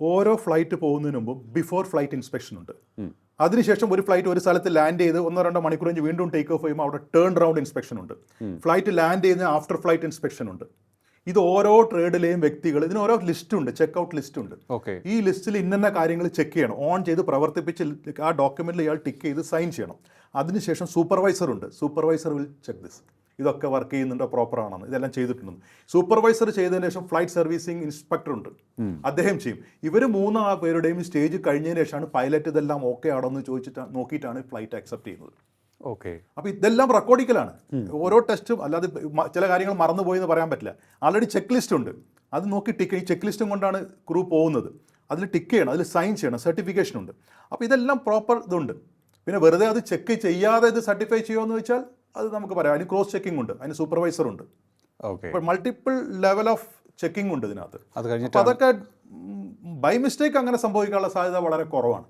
ഓരോ ഫ്ലൈറ്റ് പോകുന്നതിന് മുമ്പ് ബിഫോർ ഫ്ലൈറ്റ് ഇൻസ്പെക്ഷൻ ഉണ്ട്. അതിനുശേഷം ഒരു ഫ്ലൈറ്റ് ഒരു സ്ഥലത്ത് ലാൻഡ് ചെയ്ത് ഒന്നോ രണ്ടോ മണിക്കൂർ കഴിഞ്ഞ് വീണ്ടും ടേക്ക് ഓഫ് ചെയ്യുമ്പോൾ അവിടെ ടേൺ റൗണ്ട് ഇൻസ്പെക്ഷൻ ഉണ്ട് ഫ്ലൈറ്റ് ലാൻഡ് ചെയ്യുന്ന ആഫ്റ്റർ ഫ്ലൈറ്റ് ഇൻസ്പെക്ഷൻ ഉണ്ട്. ഇത് ഓരോ ട്രേഡിലെയും വ്യക്തികൾ ഇതിന് ഓരോ ലിസ്റ്റ് ഉണ്ട് ചെക്ക് ഔട്ട് ലിസ്റ്റ് ഉണ്ട് ഈ ലിസ്റ്റിൽ ഇന്ന കാര്യങ്ങൾ ചെക്ക് ചെയ്യണം. ഓൺ ചെയ്ത് പ്രവർത്തിപ്പിച്ച് ആ ഡോക്യുമെന്റിൽ ഇയാൾ ടിക്ക് ചെയ്ത് സൈൻ ചെയ്യണം. അതിനുശേഷം സൂപ്പർവൈസർ ഉണ്ട്. സൂപ്പർവൈസർ വിൽ ചെക്ക് ദിസ് ഇതൊക്കെ വർക്ക് ചെയ്യുന്നുണ്ടോ പ്രോപ്പർ ആണെന്ന്. ഇതെല്ലാം ചെയ്തിട്ടുണ്ട്. സൂപ്പർവൈസർ ചെയ്തതിന് ശേഷം ഫ്ലൈറ്റ് സർവീസിംഗ് ഇൻസ്പെക്ടർ ഉണ്ട്. അദ്ദേഹം ചെയ്യും. ഇവർ മൂന്ന് ആ പേരുടെയും സ്റ്റേജ് കഴിഞ്ഞതിന് ശേഷമാണ് പൈലറ്റ് ഇതെല്ലാം ഓക്കെ ആണോ എന്ന് ചോദിച്ചിട്ട് നോക്കിയിട്ടാണ് ഫ്ലൈറ്റ് അക്സെപ്റ്റ് ചെയ്യുന്നത്. ഓക്കെ അപ്പോൾ ഇതെല്ലാം റെക്കോർഡിക്കലാണ് ഓരോ ടെസ്റ്റും അല്ലാതെ ചില കാര്യങ്ങൾ മറന്നുപോയി എന്ന് പറയാൻ പറ്റില്ല. ആൾറെഡി ചെക്ക് ലിസ്റ്റ് ഉണ്ട്. അത് നോക്കി ടിക്ക് ഈ ചെക്ക് ലിസ്റ്റും കൊണ്ടാണ് ക്രൂ പോകുന്നത്. അതിൽ ടിക്ക് ചെയ്യണം അതിൽ സൈൻ ചെയ്യണം സർട്ടിഫിക്കേഷൻ ഉണ്ട്. അപ്പോൾ ഇതെല്ലാം പ്രോപ്പർ ഇതുണ്ട്. പിന്നെ വെറുതെ അത് ചെക്ക് ചെയ്യാതെ ഇത് സർട്ടിഫൈ ചെയ്യുമോ എന്ന് വെച്ചാൽ അത് നമുക്ക് പറയാം. അതിന് ക്രോസ് ചെക്കിംഗ് ഉണ്ട്. അതിന് സൂപ്പർവൈസർ ഉണ്ട്. Okay multiple level of checking ഉണ്ട് ഇതിനകത്ത്. അത് കഴിഞ്ഞിട്ട് അതൊക്കെ ബൈ മിസ്റ്റേക്ക് അങ്ങനെ സംഭവിക്കാനുള്ള സാധ്യത വളരെ കുറവാണ്.